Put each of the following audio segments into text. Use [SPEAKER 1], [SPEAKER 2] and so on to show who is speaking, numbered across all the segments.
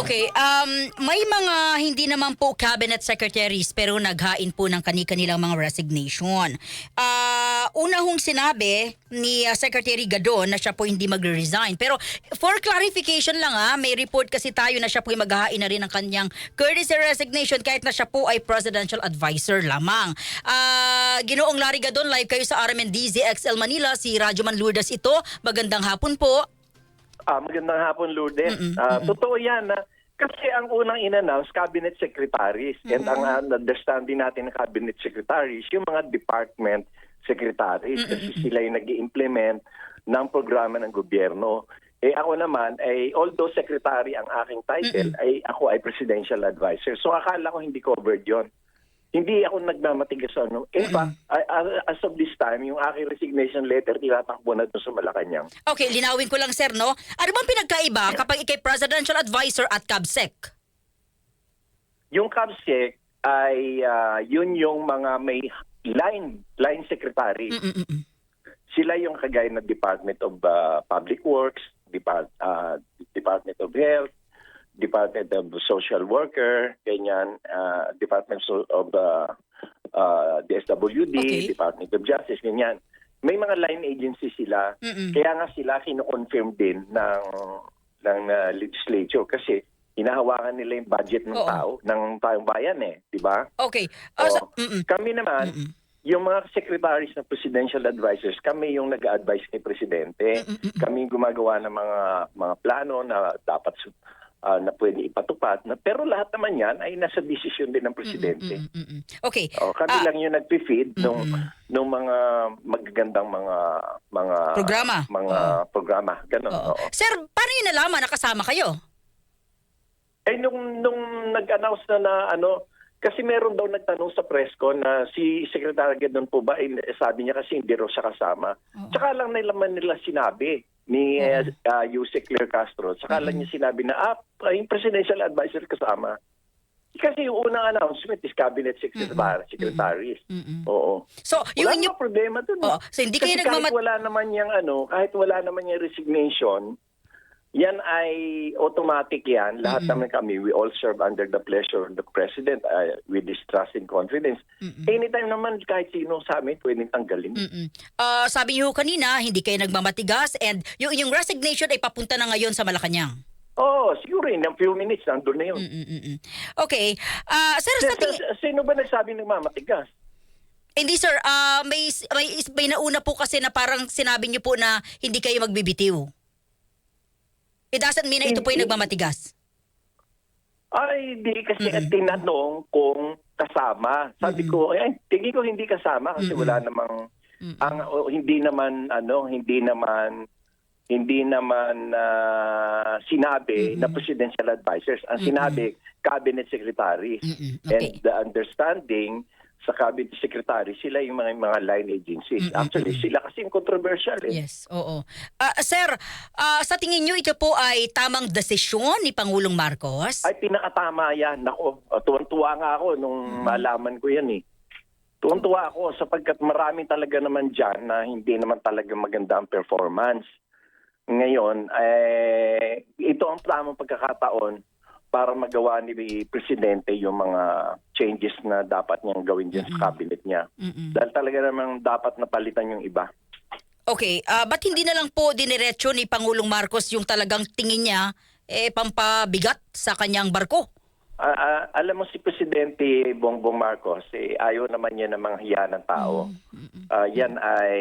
[SPEAKER 1] Okay, um, may mga hindi naman po cabinet secretaries pero naghain po ng kani-kanilang mga resignation. Ah, una hong sinabi ni ah, Secretary Gadon na siya po hindi magre-resign. Pero for clarification lang ah, may report kasi tayo na siya po maghahain na rin ng kanyang courtesy resignation kahit na siya po ay presidential advisor lamang. Ah, Ginoong Larry Gadon, live kayo sa RMNDZ XL Manila. Si Radyoman Lourdes ito. Magandang hapon po.
[SPEAKER 2] Ah, magandang hapon, Lourdes. Ah, Totoo yan. Na, kasi ang unang in-announce, cabinet secretaries. And ang ah, understanding natin ng cabinet secretaries, yung mga department secretaries. Kasi sila yung nag implement ng programa ng gobyerno. Eh ako naman, ay although secretary ang aking title, ay ako ay presidential advisor. So akala ko hindi covered yon. Hindi ako nagmamatigas sa ano. In fact, I- I- as of this time, yung aking resignation letter, tinatakbo na doon sa Malacanang.
[SPEAKER 1] Okay, linawin ko lang sir, no? Ano bang pinagkaiba kapag ikay presidential advisor at CABSEC?
[SPEAKER 2] Yung CABSEC ay ah, yun yung mga may line line secretary.
[SPEAKER 1] Mm-mm-mm.
[SPEAKER 2] Sila yung kagaya ng Department of ah, Public Works, Depart, ah, Department of Health, Department of Social Worker, ganyan, ah, Department so- of ah, ah, DSWD,
[SPEAKER 1] Okay.
[SPEAKER 2] Department of Justice, ganyan. May mga line agencies sila.
[SPEAKER 1] Mm-mm.
[SPEAKER 2] Kaya nga sila kino-confirm din ng ng ah, legislature kasi hinahawakan nila yung budget ng
[SPEAKER 1] Oo.
[SPEAKER 2] tao, ng taong bayan eh, di ba?
[SPEAKER 1] Okay. Ah,
[SPEAKER 2] Oo.
[SPEAKER 1] mm-mm.
[SPEAKER 2] Kami naman,
[SPEAKER 1] Mm-mm.
[SPEAKER 2] yung mga secretaries ng presidential advisors, kami yung nag-advise kay presidente. Kami yung gumagawa ng mga mga plano na dapat su- na pwede ipatupad. Na, pero lahat naman yan ay nasa desisyon din ng presidente.
[SPEAKER 1] Mm-mm. Okay.
[SPEAKER 2] Oh, kami
[SPEAKER 1] Ah,
[SPEAKER 2] lang yung nagpi-feed nung
[SPEAKER 1] Mm-mm.
[SPEAKER 2] nung mga magagandang mga mga
[SPEAKER 1] Programa.
[SPEAKER 2] mga programa. Ganun.
[SPEAKER 1] oo.
[SPEAKER 2] oo.
[SPEAKER 1] Sir, paano yun nalaman na kasama kayo?
[SPEAKER 2] Eh nung nung nag-announce na na ano kasi meron daw nagtanong sa press ko na si Secretary Gadon po ba, eh, sabi niya kasi hindi raw siya kasama. Tsaka lang nilaman nila sinabi ni uh, uh, Yusek Claire Castro. Tsaka lang niya sinabi na, ah, yung presidential advisor kasama. Kasi yung unang announcement is cabinet secretary, secretaries.
[SPEAKER 1] Mm-mm.
[SPEAKER 2] Oo.
[SPEAKER 1] So, yung
[SPEAKER 2] Wala namang problema dun.
[SPEAKER 1] Oo. So, hindi kayo
[SPEAKER 2] Kasi
[SPEAKER 1] nagmamat-
[SPEAKER 2] kahit wala naman yung ano, kahit wala naman yung resignation, yan ay automatic yan. Lahat naman kami, we all serve under the pleasure of the President uh, with his trust and confidence. Anytime naman, kahit sino sa amin, pwedeng tanggalin.
[SPEAKER 1] Mm-mm. Ah, sabi niyo kanina, hindi kayo nagmamatigas and yung inyong resignation ay papunta na ngayon sa Malacanang.
[SPEAKER 2] Oo, oh, siguro in a few minutes, nandun na yun.
[SPEAKER 1] Mm-mm-mm. Okay. Ah, sir, sa tingin...
[SPEAKER 2] sino ba nagsabi ng mamatigas?
[SPEAKER 1] Hindi sir, ah, may, may, may nauna po kasi na parang sinabi niyo po na hindi kayo magbibitiw. It doesn't mean na ito po yung
[SPEAKER 2] Hindi.
[SPEAKER 1] nagmamatigas.
[SPEAKER 2] Ay, di kasi tinanong kung kasama. Sabi ko, ay, tingin ko hindi kasama kasi wala namang ang o, hindi naman ano, hindi naman hindi naman ah, sinabi na presidential advisors. Ang sinabi cabinet secretaries. And
[SPEAKER 1] Okay.
[SPEAKER 2] the understanding sa cabinet secretary sila yung mga mga line agencies. Actually, sila kasi yung controversial eh.
[SPEAKER 1] Yes, oo. Ah, sir, ah, sa tingin niyo ito po ay tamang desisyon ni Pangulong Marcos?
[SPEAKER 2] Ay, pinakatama yan. Nako, uh, tuwan-tuwa nga ako nung malaman ko yan eh. Tuwan-tuwa ako sapagkat marami talaga naman dyan na hindi naman talaga maganda ang performance. Ngayon, eh, ito ang tamang pagkakataon para magawa ni Presidente yung mga changes na dapat niyang gawin dyan sa cabinet niya.
[SPEAKER 1] Mm-mm.
[SPEAKER 2] Dahil talaga namang dapat napalitan yung iba.
[SPEAKER 1] Okay, ah, ba't hindi na lang po diniretso ni Pangulong Marcos yung talagang tingin niya eh pampabigat sa kanyang barko?
[SPEAKER 2] Ah, ah, alam mo si Presidente Bongbong Marcos, eh, ayaw naman niya ng mga hiya ng tao. Ah, yan ay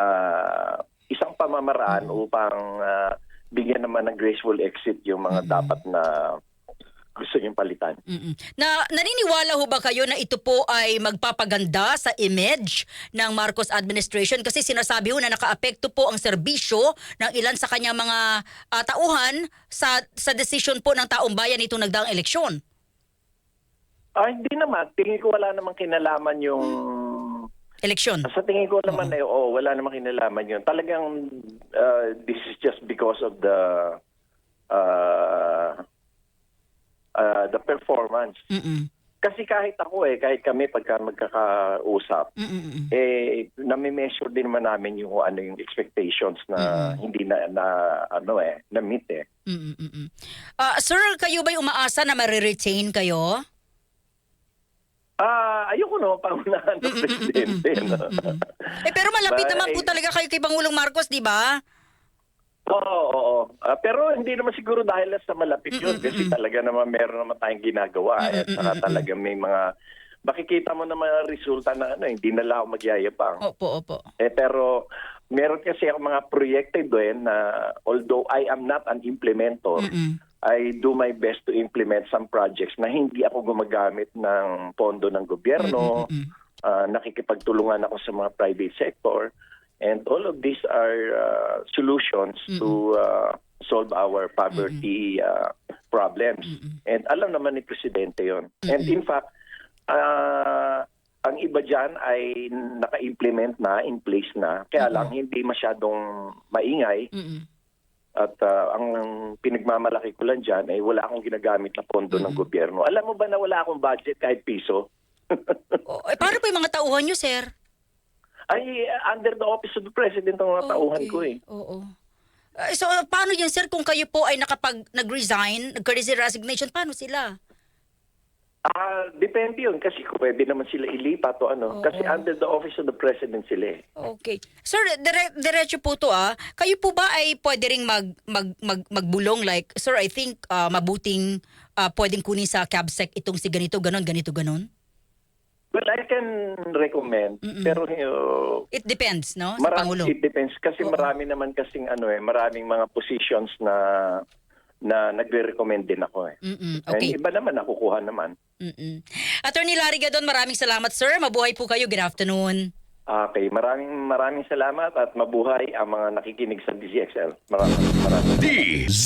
[SPEAKER 2] ah, isang pamamaraan upang ah, bigyan naman ng graceful exit yung mga dapat na gusto niyong palitan.
[SPEAKER 1] Mm-mm. Na naniniwala ho ba kayo na ito po ay magpapaganda sa image ng Marcos administration kasi sinasabi ho na nakaapekto po ang serbisyo ng ilan sa kanyang mga ah, tauhan sa sa decision po ng taong bayan itong nagdaang eleksyon.
[SPEAKER 2] Ah, hindi naman. Tingin ko wala namang kinalaman yung...
[SPEAKER 1] Eleksyon.
[SPEAKER 2] Sa tingin ko naman eh, oh, wala namang kinalaman yun. Talagang ah, this is just because of the uh, uh, the performance.
[SPEAKER 1] Mm-mm.
[SPEAKER 2] Kasi kahit ako eh, kahit kami pagka magkakausap,
[SPEAKER 1] Mm-mm.
[SPEAKER 2] eh nami-measure din naman namin yung ano yung expectations na hindi na, na ano eh, na meet eh.
[SPEAKER 1] Mm-mm. Ah, sir, kayo ba'y umaasa na mariretain kayo?
[SPEAKER 2] Ah, ayoko no, pangunahan ng presidente. no?
[SPEAKER 1] Eh pero malapit
[SPEAKER 2] Ba-
[SPEAKER 1] naman po talaga kayo kay Pangulong Marcos, di ba?
[SPEAKER 2] Oo, oo, oo. Ah, pero hindi naman siguro dahil sa malapit yun kasi talaga naman meron naman tayong ginagawa at saka talaga may mga makikita mo naman ang resulta na ano, hindi na lang ako magyayabang.
[SPEAKER 1] Opo, opo.
[SPEAKER 2] Eh pero meron kasi ako mga proyekto doon na although I am not an implementer,
[SPEAKER 1] Mm-mm.
[SPEAKER 2] I do my best to implement some projects na hindi ako gumagamit ng pondo ng gobyerno.
[SPEAKER 1] Mm-mm.
[SPEAKER 2] Ah, nakikipagtulungan ako sa mga private sector. And all of these are uh, solutions to uh, solve our poverty uh, problems. And alam naman ni Presidente yon. And in fact, ah, ang iba dyan ay naka-implement na, in place na. Kaya lang hindi masyadong maingay.
[SPEAKER 1] Mm-mm.
[SPEAKER 2] At ah, ang pinagmamalaki ko lang dyan ay wala akong ginagamit na pondo ng gobyerno. Alam mo ba na wala akong budget kahit piso?
[SPEAKER 1] O, eh, paano po yung mga tauhan nyo, sir?
[SPEAKER 2] Ay under the office of the president ang mga tauhan ko eh.
[SPEAKER 1] Oo. Ah, so, paano yun, sir, kung kayo po ay nakapag nag-resign, nag-courtesy resignation, paano sila?
[SPEAKER 2] Ah, depende yun kasi pwede naman sila ilipat o ano. Kasi under the office of the president sila eh.
[SPEAKER 1] Okay. Sir, dire- diretso po to ah. Kayo po ba ay pwede ring mag, mag, mag, magbulong like, sir, I think ah, mabuting ah, pwedeng kunin sa CABSEC itong si ganito, ganon, ganito, ganon?
[SPEAKER 2] Well, I can recommend. Pero uh,
[SPEAKER 1] It depends, no? Sa
[SPEAKER 2] marami,
[SPEAKER 1] Pangulo.
[SPEAKER 2] it depends. Kasi marami naman kasing ano eh, maraming mga positions na na nagre-recommend din ako eh.
[SPEAKER 1] Mm-mm.
[SPEAKER 2] And
[SPEAKER 1] Okay.
[SPEAKER 2] iba naman nakukuha naman.
[SPEAKER 1] Mm-mm. Attorney Larry Gadon, maraming salamat, sir. Mabuhay po kayo. Good afternoon.
[SPEAKER 2] Okay, maraming maraming salamat at mabuhay ang mga nakikinig sa DZXL. Maraming maraming.
[SPEAKER 3] DZ